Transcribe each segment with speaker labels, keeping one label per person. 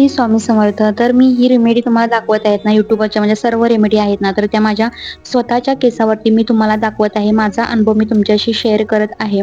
Speaker 1: श्री स्वामी समर्थ तर मी ही रेमेडी तुम्हाला दाखवत आहेत ना युट्यूबवरच्या म्हणजे सर्व रेमेडी आहेत ना तर त्या माझ्या स्वतःच्या केसावरती मी तुम्हाला दाखवत आहे. माझा अनुभव मी तुमच्याशी शेअर करत आहे.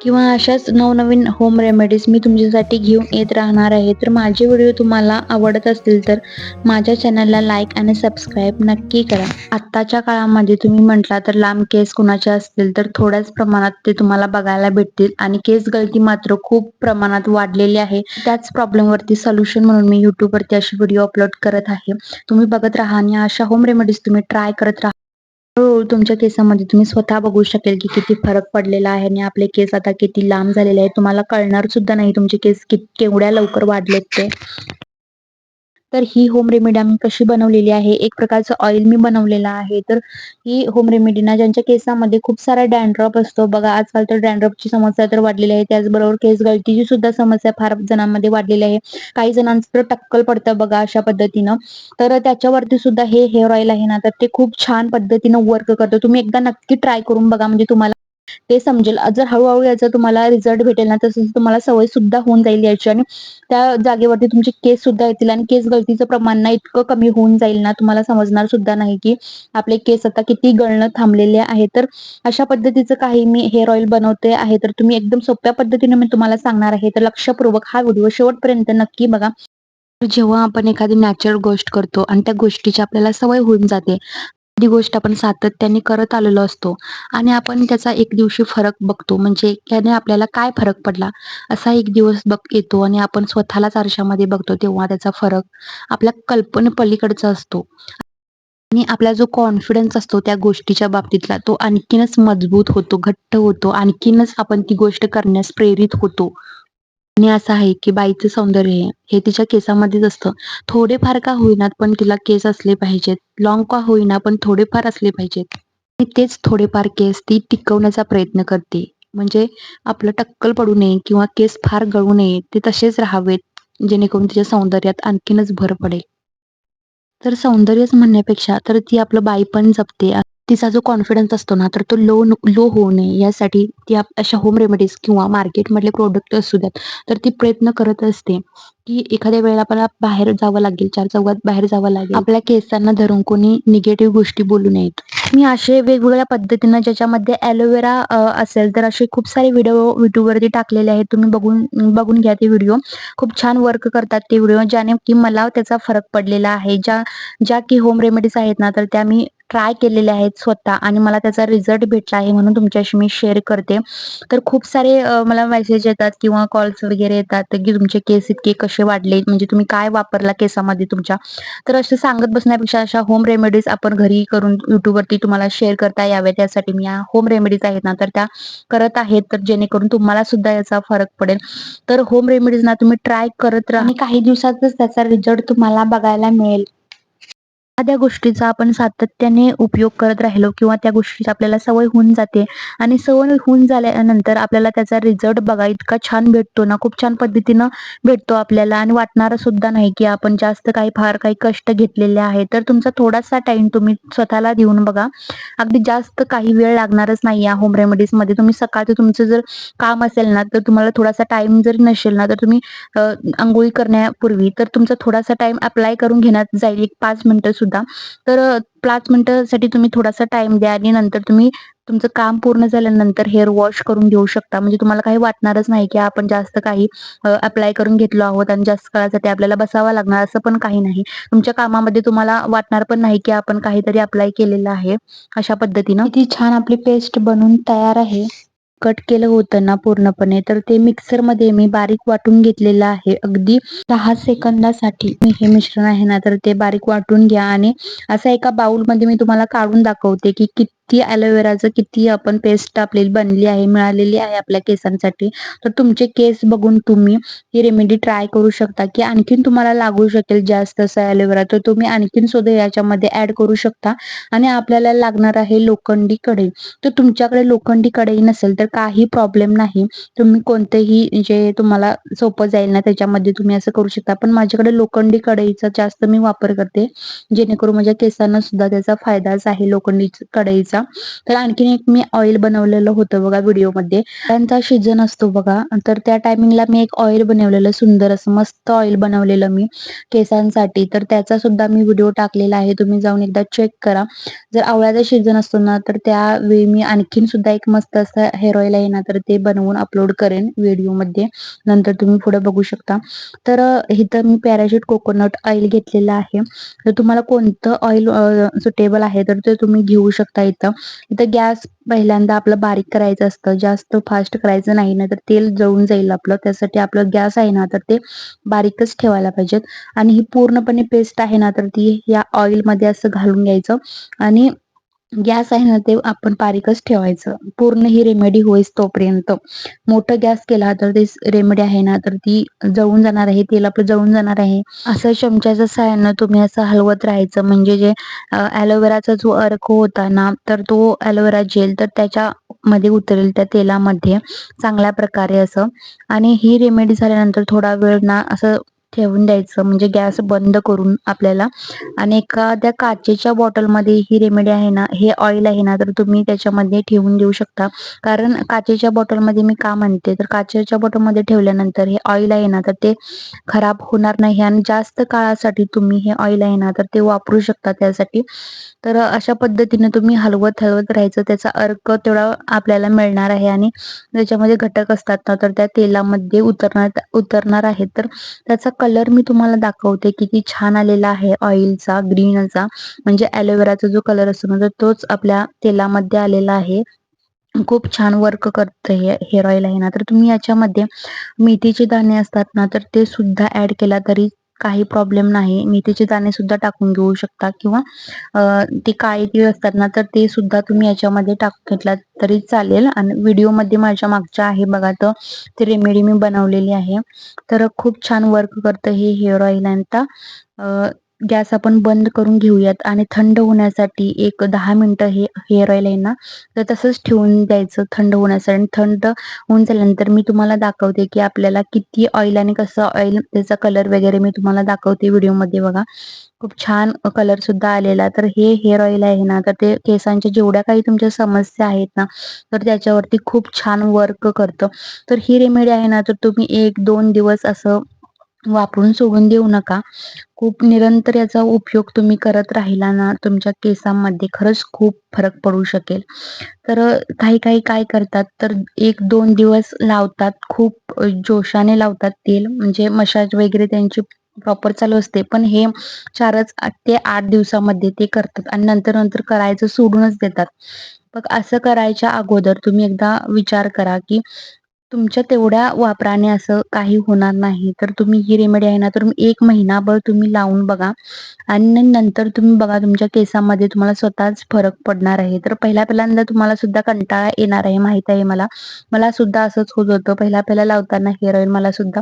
Speaker 1: किंवा अशाच नवनवीन होम रेमेडीज मी तुमच्यासाठी घेऊन येत राहणार आहे. तर माझे व्हिडिओ तुम्हाला आवडत असतील तर माझ्या चॅनलला लाईक आणि सबस्क्राईब नक्की करा. आत्ताच्या काळामध्ये तुम्ही म्हटला तर लांब केस कुणाचे असतील तर थोड्याच प्रमाणात ते तुम्हाला बघायला भेटतील. आणि केस गळती मात्र खूप प्रमाणात वाढलेली आहे. त्याच प्रॉब्लेमवरती सोल्युशन म्हणून मी युट्यूबवरती अशी व्हिडिओ अपलोड करत आहे. तुम्ही बघत राहा आणि अशा होम रेमेडीज तुम्ही ट्राय करत राहा. हळूहळू तुमच्या केसामध्ये तुम्ही स्वतः बघू शकेल की किती फरक पडलेला आहे आणि आपले केस आता किती लांब झालेले आहेत. तुम्हाला कळणार सुद्धा नाही तुमचे केस कित केवढ्या लवकर वाढलेत ते. तर ही होम रेमेडी आम्ही कशी बनवलेली आहे? एक प्रकारचं ऑइल मी बनवलेलं आहे. तर ही होम रेमेडी ना ज्यांच्या केसामध्ये खूप सारा डॅन्ड्रॉप असतो बघा आजकाल तर डॅन्ड्रॉपची समस्या तर वाढलेली आहे. त्याचबरोबर केस गळतीची सुद्धा समस्या फार जणांमध्ये वाढलेली आहे. काही जणांचं तर टक्कल पडतं बघा अशा पद्धतीनं. तर त्याच्यावरती सुद्धा हे हेअर ऑइल आहे ना तर ते खूप छान पद्धतीनं वर्क करतं. तुम्ही एकदा नक्की ट्राय करून बघा म्हणजे तुम्हाला ते समजेल. जर हळूहळू याचा तुम्हाला रिझल्ट भेटेल ना तसं तुम्हाला सवय सुद्धा होऊन जाईल याची आणि त्या जागेवरती तुमचे केस सुद्धा येतील आणि केस गळतीचं प्रमाण ना इतकं कमी होऊन जाईल ना तुम्हाला समजणार सुद्धा नाही की आपले केस आता किती गळणं थांबलेले आहे तर अशा पद्धतीचं काही मी हेअर ऑइल बनवते आहे तर तुम्ही एकदम सोप्या पद्धतीने मी तुम्हाला सांगणार आहे. तर लक्षपूर्वक हा व्हिडिओ शेवटपर्यंत नक्की बघा. जेव्हा आपण एखादी नॅचरल गोष्ट करतो आणि त्या गोष्टीची आपल्याला सवय होऊन जाते ती गोष्ट आपण सातत्याने करत आलेलो असतो आणि आपण त्याचा एक दिवशी फरक बघतो म्हणजे त्याने आपल्याला काय फरक पडला असा एक दिवस बघ येतो आणि आपण स्वतःलाच आरशामध्ये बघतो तेव्हा त्याचा फरक आपल्या कल्पने पलीकडचा असतो. आणि आपला जो कॉन्फिडन्स असतो त्या गोष्टीच्या बाबतीतला तो आणखीनच मजबूत होतो घट्ट होतो आणखीनच आपण ती गोष्ट करण्यास प्रेरित होतो. आणि असं आहे की बाईचं सौंदर्य हे तिच्या केसामध्येच असतं. थोडेफार का होईनात पण तिला केस असले पाहिजेत. लॉंग का होईना पण थोडेफार असले पाहिजेत. आणि तेच थोडेफार केस ती टिकवण्याचा प्रयत्न करते. म्हणजे आपलं टक्कल पडू नये किंवा केस फार गळू नये ते तसेच राहावेत जेणेकरून तिच्या सौंदर्यात आणखीनच भर पडेल. तर सौंदर्यच म्हणण्यापेक्षा तर ती आपलं बाई पण जपते. तिचा जो कॉन्फिडन्स असतो ना तर तो लो लो होऊ नये. यासाठी ती अशा होम रेमेडीज किंवा मार्केटमधले प्रोडक्ट असू द्यात. तर ती प्रयत्न करत असते की एखाद्या वेळेला आपल्याला बाहेर जावं लागेल चार चौघात बाहेर जावं लागेल. आपल्या केसांना धरून कोणी निगेटिव्ह गोष्टी बोलू नयेत. मी असे वेगवेगळ्या पद्धतीनं ज्याच्यामध्ये ॲलोवेरा असेल तर असे खूप सारे व्हिडिओ युट्यूबवरती टाकलेले आहेत. तुम्ही बघून बघून घ्या ते व्हिडिओ खूप छान वर्क करतात ते व्हिडिओ ज्याने की मला त्याचा फरक पडलेला आहे. ज्या ज्या की होम रेमेडीज आहेत ना तर त्या मी ट्राय केलेले आहेत स्वतः आणि मला त्याचा रिझल्ट भेटला आहे म्हणून तुमच्याशी मी शेअर करते. तर खूप सारे मला मेसेज येतात किंवा कॉल्स वगैरे येतात की तुमचे केस इतके कसे वाढले म्हणजे तुम्ही काय वापरला केसामध्ये तुमच्या? तर असं सांगत बसण्यापेक्षा अशा होम रेमेडीज आपण घरी करून युट्यूबवरती तुम्हाला शेअर करता याव्या त्यासाठी मी या होम रेमेडीज आहेत ना तर त्या करत आहेत. तर जेणेकरून तुम्हाला सुद्धा याचा फरक पडेल. तर होम रेमेडीज ना तुम्ही ट्राय करत राहा. काही दिवसातच त्याचा रिझल्ट तुम्हाला बघायला मिळेल. एखाद्या गोष्टीचा आपण सातत्याने उपयोग करत राहिलो किंवा त्या गोष्टीची आपल्याला सवय होऊन जाते आणि सवय होऊन झाल्यानंतर आपल्याला त्याचा रिझल्ट बघा इतका छान भेटतो ना खूप छान पद्धतीनं भेटतो आपल्याला आणि वाटणार सुद्धा नाही की आपण जास्त काही फार काही कष्ट घेतलेले आहे. तर तुमचा थोडासा टाइम तुम्ही स्वतःला देऊन बघा. अगदी जास्त काही वेळ लागणारच नाही या होम रेमेडीजमध्ये. तुम्ही सकाळचं तुमचं जर काम असेल ना तर तुम्हाला थोडासा टाइम जरी नसेल ना तर तुम्ही आंघोळी करण्यापूर्वी तर तुमचा थोडासा टाइम अप्लाय करून घेण्यात जाईल. एक पाच मिनिटं सुद्धा. तर पाच मिनिटासाठी तुम्ही थोडासा टाइम द्या आणि नंतर तुम्ही तुमचं काम पूर्ण झाल्यानंतर हेअर वॉश करून घेऊ शकता. म्हणजे तुम्हाला काही वाटणारच नाही की आपण जास्त काही अप्लाय करून घेतलो आहोत आणि जास्त काळासाठी आपल्याला बसावं लागणार असं पण काही नाही. तुमच्या कामामध्ये तुम्हाला वाटणार पण नाही की आपण काहीतरी अप्लाय केलेलं आहे अशा पद्धतीनं. ती छान आपली पेस्ट बनून तयार आहे. कट केलं होतं ना पूर्णपणे तर ते मिक्सरमध्ये मी बारीक वाटून घेतलेलं आहे. अगदी दहा सेकंदासाठी मी हे मिश्रण आहे ना तर ते बारीक वाटून घ्या आणि असं एका बाउलमध्ये मी तुम्हाला काढून दाखवते की किती किती ॲलोवेराचं किती आपण पेस्ट आपल्याला बनली आहे मिळालेली आहे आपल्या केसांसाठी. तर तुमचे केस बघून तुम्ही ही रेमेडी ट्राय करू शकता की आणखीन तुम्हाला लागू शकेल जास्त असं ॲलोवेरा तर तुम्ही आणखीन सुद्धा याच्यामध्ये ऍड करू शकता. आणि आपल्याला लागणार आहे लोखंडी कढई. तर तुमच्याकडे लोखंडी कढई नसेल तर काही प्रॉब्लेम नाही. तुम्ही कोणतेही जे तुम्हाला सोपं जाईल ना त्याच्यामध्ये तुम्ही असं करू शकता. पण माझ्याकडे लोखंडी कढईचा जास्त मी वापर करते. जेणेकरून माझ्या केसांना सुद्धा त्याचा फायदाच आहे लोखंडी कढईचा. घ्यायचा तर आणखीन एक मी ऑइल बनवलेलं होतं बघा व्हिडिओमध्ये. त्यांचा सीझन असतो बघा. तर त्या टायमिंगला मी एक ऑइल बनवलेलं सुंदर असं मस्त ऑइल बनवलेलं मी केसांसाठी. तर त्याचा सुद्धा मी व्हिडिओ टाकलेला आहे. तुम्ही जाऊन एकदा चेक करा. जर आवळ्याचा सीझन असतो ना तर त्यावेळी मी आणखीन सुद्धा एक मस्त असं हेअर ऑइल आहे ना तर ते बनवून अपलोड करेन व्हिडिओमध्ये नंतर तुम्ही पुढे बघू शकता. तर इथं मी पॅराशूट कोकोनट ऑइल घेतलेलं आहे. तर तुम्हाला कोणतं ऑइल सुटेबल आहे तर ते तुम्ही घेऊ शकता इथं. इथं गॅस पहिल्यांदा आपलं बारीक करायचं असतं. जास्त फास्ट करायचं नाही ना तर तेल जळून जाईल आपलं. त्यासाठी आपलं गॅस आहे ना तर ते बारीकच ठेवायला पाहिजेत. आणि ही पूर्णपणे पेस्ट आहे ना तर ती या ऑइलमध्ये असं घालून घ्यायचं. आणि गॅस आहे ना ते आपण पारीकच ठेवायचं. पूर्ण ही रेमेडी होईस तोपर्यंत. मोठं गॅस केला तर ते रेमेडी आहे ना तर ती जळून जाणार आहे तेल आपलं जळून जाणार आहे. असं चमच्याच्या साह्यानं तुम्ही असं हलवत राहायचं. म्हणजे जे ॲलोवेराचा जो अर्क होता ना तर तो ॲलोवेरा जेल तर त्याच्या मध्ये उतरेल त्या तेलामध्ये. चांगल्या प्रकारे असं. आणि ही रेमेडी झाल्यानंतर थोडा वेळ ना असं ठेवून द्यायचं. म्हणजे गॅस बंद करून आपल्याला. आणि एखाद्या काचेच्या बॉटलमध्ये ही रेमेडी आहे ना हे ऑइल आहे ना तर तुम्ही त्याच्यामध्ये ठेवून देऊ शकता. कारण काचेच्या बॉटलमध्ये मी का म्हणते तर काचेच्या बॉटलमध्ये ठेवल्यानंतर हे ऑइल आहे ना तर ते खराब होणार नाही. आणि जास्त काळासाठी तुम्ही हे ऑइल आहे ना तर ते वापरू शकता त्यासाठी. तर अशा पद्धतीने तुम्ही हलवत हलवत राहायचं. त्याचा अर्क तेवढा आपल्याला मिळणार आहे. आणि त्याच्यामध्ये घटक असतात ना तर त्या तेलामध्ये उतरणार उतरणार आहेत. तर त्याचा कलर मी तुम्हाला दाखवते किती छान आलेला आहे ऑइलचा ग्रीनचा म्हणजे ॲलोवेराचा जो कलर असतो ना तर तोच आपल्या तेलामध्ये आलेला आहे. खूप छान वर्क करतं हे हेअर ऑइल आहे ना. तर तुम्ही याच्यामध्ये मेथीचे दाणे असतात ना तर ते सुद्धा ऍड केला तरी काही प्रॉब्लेम नाही. मेथीचे दाणे सुद्धा टाकून घेऊ शकता किंवा ते काळे तीळ असतात ना तर ते सुद्धा तुम्ही याच्यामध्ये टाकून घेतला तरी चालेल. आणि व्हिडिओमध्ये माझ्या मागच्या आहे बघा तर ते रेमेडी मी बनवलेली आहे. तर खूप छान वर्क करतं हे हेअर ऑइल आणि गॅस आपण बंद करून घेऊयात आणि थंड होण्यासाठी एक दहा मिनटं हे हेअर ऑइल आहे ना तर तसंच ठेवून द्यायचं थंड होण्यासाठी. आणि थंड होऊन झाल्यानंतर मी तुम्हाला दाखवते की आपल्याला किती ऑइल आणि कसं ऑइल त्याचा कलर वगैरे मी तुम्हाला दाखवते व्हिडिओमध्ये बघा. खूप छान कलर सुद्धा आलेला. तर हे हेअर ऑइल आहे ना तर ते केसांच्या जेवढ्या काही तुमच्या समस्या आहेत ना तर त्याच्यावरती खूप छान वर्क करतं. तर ही रेमेडी आहे ना तर तुम्ही एक दोन दिवस असं वापरून सोडून देऊ नका. खूप निरंतर याचा उपयोग तुम्ही करत राहिला ना तुमच्या केसांमध्ये खरंच खूप फरक पडू शकेल. तर काही काही काय करतात तर एक दोन दिवस लावतात खूप जोशाने लावतात तेल म्हणजे मसाज वगैरे त्यांची प्रॉपर चालू असते. पण हे चारच ते आठ दिवसामध्ये ते करतात आणि नंतर नंतर करायचं सोडूनच देतात. मग असं करायच्या अगोदर तुम्ही एकदा विचार करा की तुमच्या तेवढ्या वापराने असं काही होणार नाही. तर तुम्ही ही रेमेडी आहे ना तर एक महिनाभर तुम्ही लावून बघा. आणि नंतर तुम्ही बघा तुमच्या केसामध्ये तुम्हाला स्वतःच फरक पडणार आहे. तर पहिल्या पहिल्यांदा तुम्हाला सुद्धा कंटाळा येणार आहे माहीत आहे मला. मला सुद्धा असंच होत होतं. पहिल्या पहिला लावताना हेअर ऑइल मला सुद्धा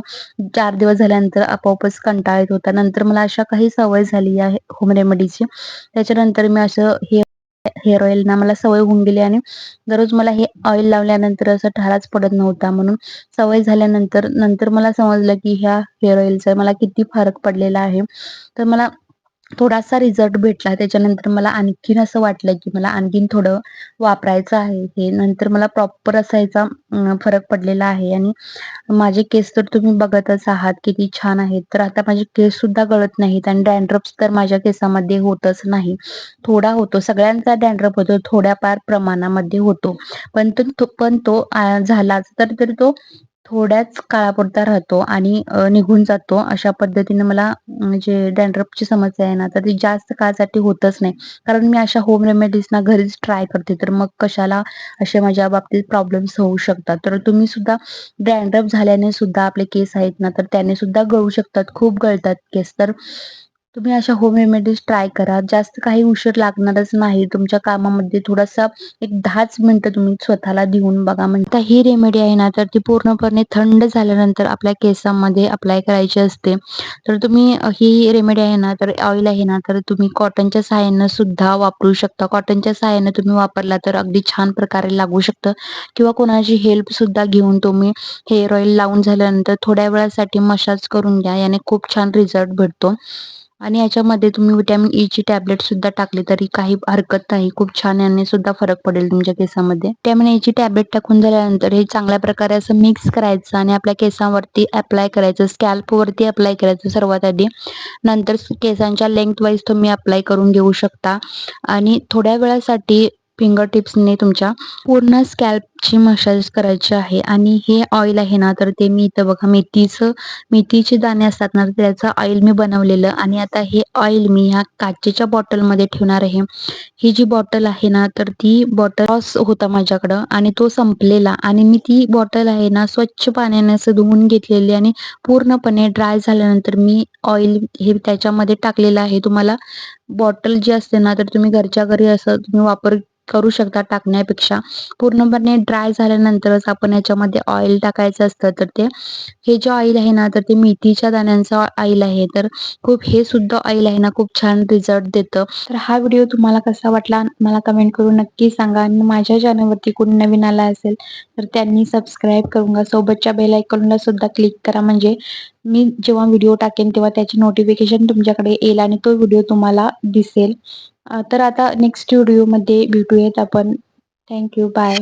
Speaker 1: चार दिवस झाल्यानंतर आपोआपच कंटाळा येत होता. नंतर मला अशा काही सवय झाली आहे होम रेमेडीची त्याच्यानंतर मी असं हे हेअर ऑइल ना मला सवय होऊन गेली आणि दररोज मला हे ऑइल लावल्यानंतर असं ठाराच पडत नव्हता म्हणून सवय झाल्यानंतर नंतर मला समजलं की ह्या हेअर ऑइलचा मला किती फरक पडलेला आहे. तर मला थोडासा रिझल्ट भेटला. त्याच्यानंतर मला आणखीन असं वाटलं की मला आणखीन थोडं वापरायचं आहे. हे नंतर मला प्रॉपर असायचा फरक पडलेला आहे. आणि माझे केस तर तुम्ही बघतच आहात किती छान आहेत. तर आता माझे केस सुद्धा गळत नाहीत आणि डॅन्ड्रप्स तर माझ्या केसामध्ये होतच नाही. थोडा होतो. सगळ्यांचा डॅन्ड्रप होतो. थोड्याफार प्रमाणामध्ये होतो. पण तो पण तो झालाच. तर तो थोड्याच काळापुरता राहतो आणि निघून जातो. अशा पद्धतीने मला म्हणजे डॅन्ड्रपची समस्या आहे ना तर ती जास्त काळासाठी होतच नाही. कारण मी अशा होम रेमेडीज ना घरीच ट्राय करते. तर मग कशाला असे माझ्या बाबतीत प्रॉब्लेम्स होऊ शकतात? तर तुम्ही सुद्धा डॅन्ड्रप झाल्याने सुद्धा आपले केस आहेत ना तर त्याने सुद्धा गळू शकतात. खूप गळतात केस तर तुम्ही अशा होम रेमेडीज ट्राय करा. जास्त काही उशीर लागणारच नाही. तुमच्या कामामध्ये थोडासा एक दहाच मिनिटं तुम्ही स्वतःला देऊन बघा. म्हणजे ही रेमेडी आहे ना तर ती पूर्णपणे थंड झाल्यानंतर आपल्या केसांमध्ये अप्लाय करायची असते. तर तुम्ही ही रेमेडी आहे ना तर ऑइल आहे ना तर तुम्ही कॉटनच्या सहाय्यानं सुद्धा वापरू शकता. कॉटनच्या सहाय्यानं तुम्ही वापरला तर अगदी छान प्रकारे लागू शकतं. किंवा कोणाची हेल्प सुद्धा घेऊन तुम्ही हेअर ऑइल लावून झाल्यानंतर थोड्या वेळासाठी मसाज करून घ्या. याने खूप छान रिझल्ट भेटतो. आणि याच्यामध्ये तुम्ही विटॅमिन ई e ची टॅबलेट सुद्धा टाकली तरी काही हरकत नाही. खूप छान याने सुद्धा फरक पडेल तुमच्या केसामध्ये. विटॅमिन ई e ची टॅबलेट टाकून झाल्यानंतर हे चांगल्या प्रकारे असं मिक्स करायचं आणि आपल्या केसांवरती अप्लाय करायचं स्कॅल्प वरती अप्लाय करायचं सर्वात आधी. नंतर केसांच्या लेंथ वाईज तुम्ही अप्लाय करून घेऊ शकता. आणि थोड्या वेळासाठी फिंगर टिप्सने तुमच्या पूर्ण स्कॅल्पची मसाज करायची आहे. आणि हे ऑइल आहे ना तर ते मी इथं बघा मेथीचं मेथीचे दाणे असतात ना त्याचं ऑइल मी बनवलेलं. आणि आता हे ऑइल मी ह्या काचेच्या बॉटलमध्ये ठेवणार आहे. ही जी बॉटल आहे ना तर ती बॉटल लॉस होता माझ्याकडं आणि तो संपलेला. आणि मी ती बॉटल आहे ना स्वच्छ पाण्याने असं धुवून घेतलेली आणि पूर्णपणे ड्राय झाल्यानंतर मी ऑइल हे त्याच्यामध्ये टाकलेलं आहे. तुम्हाला बॉटल जी असते ना तर तुम्ही घरच्या घरी असं तुम्ही वापर करू शकता टाकण्यापेक्षा. पूर्णपणे ड्राय झाल्यानंतरच आपण याच्यामध्ये ऑइल टाकायचं असतं तर ते हे जे ऑइल आहे ना तर ते मेथीच्या दाण्यांचं ऑइल आहे. तर खूप हे सुद्धा ऑइल आहे ना खूप छान रिझल्ट देतं. तर हा व्हिडिओ तुम्हाला कसा वाटला मला कमेंट करून नक्की सांगा. आणि माझ्या चॅनलवरती कोणी नवीन आला असेल तर त्यांनी सबस्क्राईब करून घ्या. सोबतच्या बेल आयकॉनला सुद्धा क्लिक करा. म्हणजे मी जेव्हा व्हिडिओ टाकेन तेव्हा त्याची नोटिफिकेशन तुमच्याकडे येईल आणि तो व्हिडिओ तुम्हाला दिसेल. तर आता नेक्स्ट व्हिडिओमध्ये भेटूयात आपण. Thank you bye